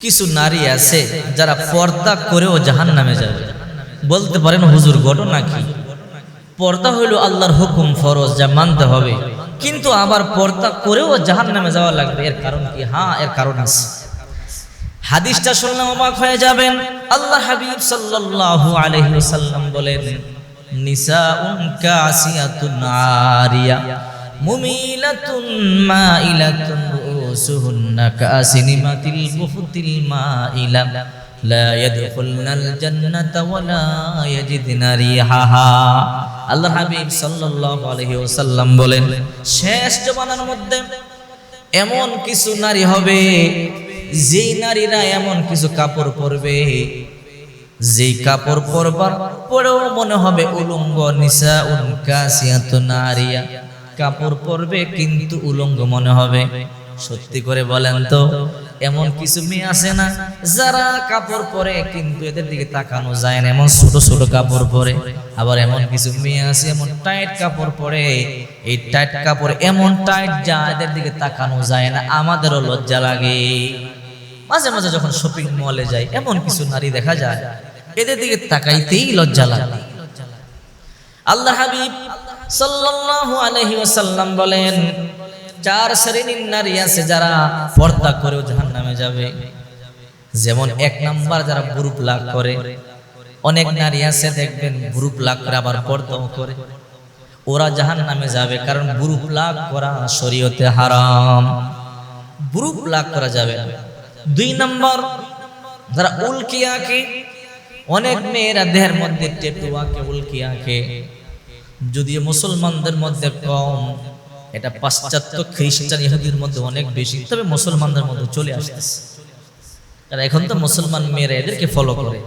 কিছু নারী আছে যারা পর্দা করেও জাহান নামে যাবে। বলতে পারেন, হুজুর, ঘটনা কি? পর্দা হইল আল্লাহর হুকুম ফরজ, যা মানতে হবে। কিন্তু আবার পর্দা করেও জাহান নামে যাওয়া লাগবে। এর কারণ কি? হ্যাঁ এর কারণ আছে। হাদিসটা শুনলাম অবাক হয়ে যাবেন। আল্লাহ হাবিব সাল্লাল্লাহু আলাইহি ওয়াসাল্লাম বলেন, নিসাউন কাসিয়াতুন আরিয়া, মুমিলাতুন মাইলাতুন রুসুহুন্না কাসিনিমাতিল বুফতিল মাইলা লা ইয়াদখুলনাল জান্নাতা ওয়ালা ইয়াজিদনা রিহাহা আল্লাহ হাবিব সাল্লাল্লাহু আলাইহি ওয়াসাল্লাম বলেন, শেষ জমানার মধ্যে এমন কিছু নারী হবে, যেই নারীরা এমন কিছু কাপড় পরবে। যেই কাপড় পরবার পরেও মনে হবে উলঙ্গ নিসা উনকাসিয়াত নারিয়া কাপড় পরবে কিন্তু উলঙ্গ মনে হবে। সত্যি করে বলেন তো, এমন কিছু মেয়ে আছে না, যারা কাপড় পরে কিন্তু এদের দিকে তাকানো যায় না, এমন ছোট ছোট কাপড় পরে। আবার এমন কিছু মেয়ে আছে, এমন টাইট কাপড় পরে, এই টাইট কাপড় এমন টাইট যা এদের দিকে তাকানো যায় না, আমাদেরও লজ্জা লাগে। মাঝে মাঝে যখন শপিং মলে যাই, এমন কিছু নারী দেখা যায়, এদের দিকে তাকাইতেই লজ্জা লাগে। আল্লাহ হাবিব সাল্লাল্লাহু আলাইহি ওয়াসাল্লাম বলেন চার শ্রেণির নারী আছে যারা পর্দা করেও জাহান্নামে যাবে। যেমন এক নাম্বার যারা গ্রুপ লাগ করে। অনেক নারী আছে, দেখবেন গ্রুপ লাগ করে আবার পর্দাও করে। ওরা জাহান নামে যাবে কারণ গ্রুপ লাগ করা শরীয়তে হারাম। গ্রুপ লাগ করা যাবে দুই নাম্বার যারা উল্কি আঁকে, অনেক মেয়েরা দেহের মধ্যে টেটু আঁকে, উল্কি আঁকে। যদিও মুসলমানদের মধ্যে কম এটা পাশ্চাত্য খ্রিস্টান ইহুদির মধ্যে অনেক বেশি, তবে মুসলমানদের মধ্যে চলে আসতেছে। কারণ এখন তো মুসলমান মেয়েরা এদেরকে ফলো করে।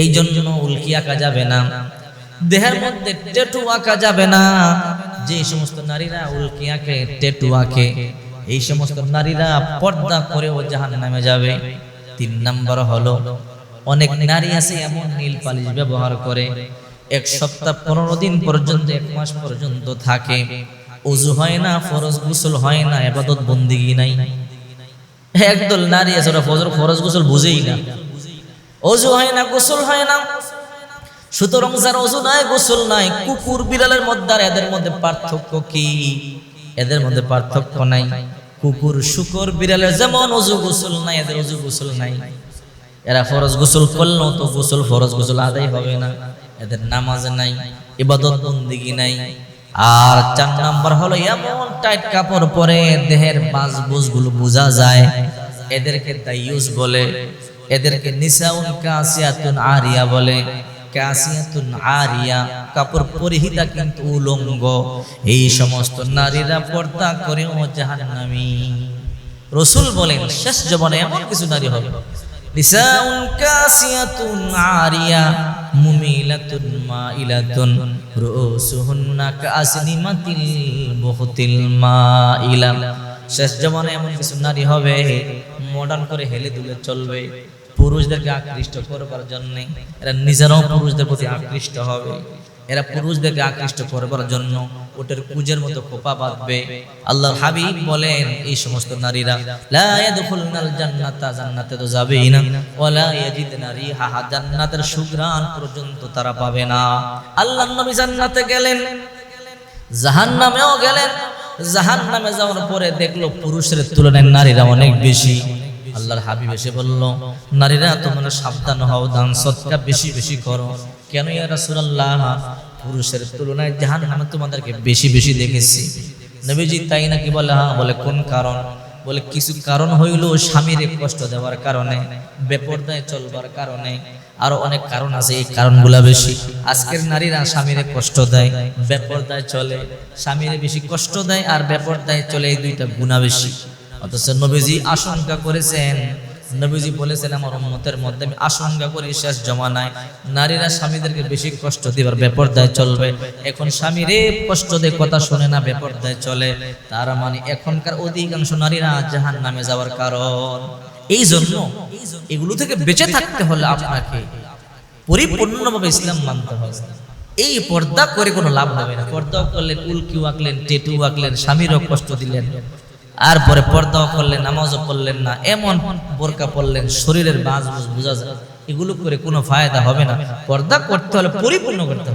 এই জন্য উল্কি আঁকা যাবে না, দেহের মধ্যে টেটু আঁকা যাবে না। যে সমস্ত নারীরা উল্কি আঁকে টেটু আঁকে, এই সমস্ত নারীরা পর্দা করেও জাহান নামে যাবে। তিন নাম্বার হলো, অনেক নারী আছে এমন নীল পালিশ ব্যবহার করে, এক সপ্তাহ পনেরো দিন পর্যন্ত, এক মাস পর্যন্ত থাকে। অজু হয় না, ফরজ গোসল হয় না, এবাদত বন্দিগি নাই। একদল নারী আছে, ওরা ফজর, ফরজ গোসল বুঝেই না। অজু হয় না, গোসল হয় না। সুতরাং যার অজু নাই, গোসল নাই, কুকুর, বিড়ালের মধ্যে আর এদের মধ্যে পার্থক্য কি? এদের মধ্যে পার্থক্য নাই। কুকুর, শুকর, বিড়ালের যেমন অজু গোসল নাই, এদের অজু গোসল নাই। এরা ফরজ গোসল করলেও তো গোসল, ফরজ গোসল আদায় হবে না। এদের নামাজ নাই, ইবাদত বন্দিগি নাই। আর চার নাম্বার হলো এমন টাইট কাপড় পরে দেহের বাজগুলো বোঝা যায়। এদেরকে দাইয়ুস বলে, এদেরকে নিসাউন কাসিয়াতুন আরিয়া বলে। কাসিয়াতুন আরিয়া কাপড় পরিহিতা কিন্তু উলঙ্গ। এই সমস্ত নারীরা পর্দা করেও জাহান্নামী। রসুল বলেন, শেষ জীবনে এমন কিছু নারী হবে। নিসাউন কাসিয়াতুন আরিয়া মুমিলাতুন মাইলাতুন রুসুহুন্না কাসনিমাতিল বুহতিল মাইলা। শেষ জমানে এমন কিছু নারী হবে মডার্ন করে হেলে দুলে চলবে, পুরুষদেরকে আকৃষ্ট করবার জন্য। এরা নিজেরাও পুরুষদের প্রতি আকৃষ্ট হবে। এরা পুরুষদেরকে আকৃষ্ট করবার জন্য ওটের কুজের মতো খোপা বাঁধবে। আল্লাহ হাবিব বলেন, এই সমস্ত নারীরা, লা ইয়াদখুলনাল জান্নাতা, জান্নাতে তো যাবেই না। রিহাহা, জান্নাতের সুঘ্রাণ পর্যন্ত তারা পাবে না। আল্লাহর নবী জান্নাতে গেলেন, জাহান্নামেও গেলেন। জাহান্নামে যাওয়ার পরে দেখল পুরুষের তুলনায় নারীরা অনেক বেশি। আল্লাহর হাবিব এসে বলল, নারীরা তোমরা সাবধান হও, দান সৎকা বেশি বেশি করো। কেন ইয়া রাসূলুল্লাহ? পুরুষের তুলনায় জাহান্নামে তোমাদেরকে বেশি বেশি দেখেছি। নবীজি তাই নাকি বলে হ্যাঁ বলে, কোন কারণ? বলে, কিছু কারণ হইল স্বামীর কষ্ট দেওয়ার কারণে, বেপরদায় চলবার কারণে, আরও অনেক কারণ আছে, এই কারণগুলা বেশি। আজকের নারীরা স্বামীরে কষ্ট দেয়, বেপরদায় চলে, স্বামীরে বেশি কষ্ট দেয় আর বেপরদায় চলে, এই দুইটা গুণা বেশি। অথচ নবীজি আশঙ্কা করেছেন নবীজি বলেছেন আমার উম্মতের মধ্যে আমি আশঙ্কা করি, শেষ জমানায় নারীরা স্বামীদেরকে বেশি কষ্ট দিবার বেপরদায় চলবে। এখন স্বামীর কষ্ট দিয়ে কথা শুনে না, বেপরদায় চলে। তার মানে এখনকার অধিকাংশ নারীরা জাহান নামে যাওয়ার কারণ। এই জন্য এগুলো থেকে বেঁচে থাকতে হলে আপনাকে পরিপূর্ণভাবে ইসলাম মানতে হবে। এই পর্দা করে কোনো লাভ হবে না। পর্দাও করলেন, উল্কিও আঁকলেন টেটু আঁকলেন, স্বামীরও কষ্ট দিলেন। আর পরে পর্দাও করলেন, নামাজও পড়লেন না, এমন বোরকা পড়লেন শরীরের বাঁচ বোঝা যায়। এগুলো করে কোনো ফায়দা হবে না। পর্দা করতে হলে পরিপূর্ণ করতে হবে।